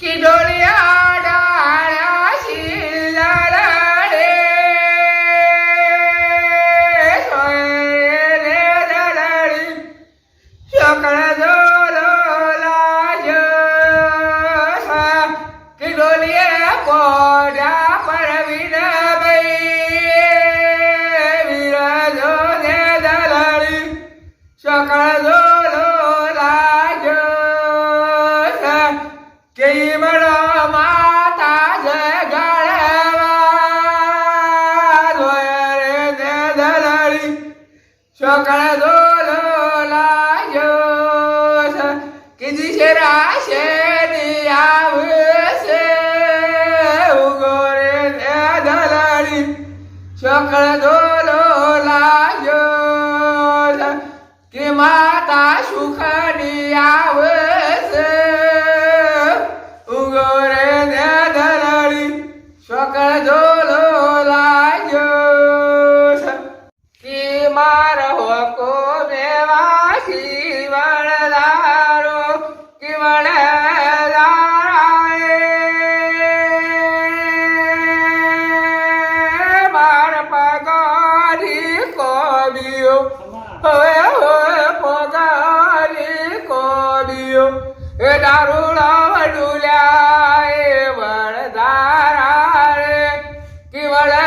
કે ડોલિયા ડાળા શીલા રે વિનભાઈ વિરાજો ને દલડી ચોકડ દોલો દલડી સકળ દોલો લાગ્યો છે. કે દિશરા છે આવશે. ઉગો રે ને દલડી સકળ દોલો લાગ્યો કે મારો કો મેવાસી વળદારો કે વળદારાએ માર પગારી કોડિયો હવે હવે પગારી કોડિયો એ દારૂડા ડુલ્યા એ વળદારા રે કે વળદારા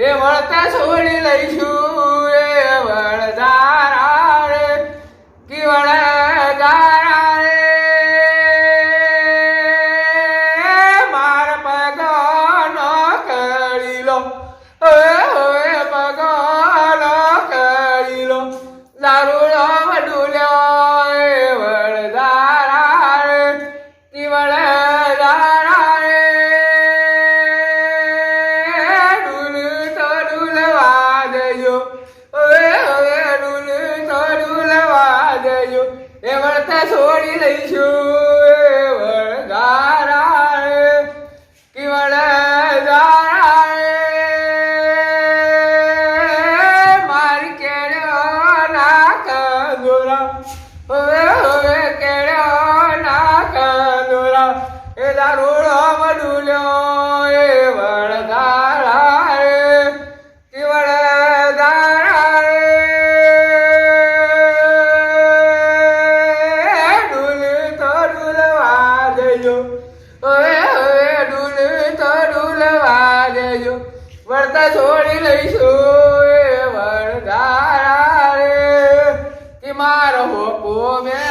એ વળતા છોડી લઈશું એ વળદારા એ વળતા છોડી લઈશું, એ વળદારા રે કે વળદારા રે મારી કેળ્યો નાક કંદોરા હવે હવે કેળ્યો નાક કંદોરા એ દારૂડો મડુલ્યો વળતા છોડી લઈશું વળદારા રે કે મારો હોકો મેવાસી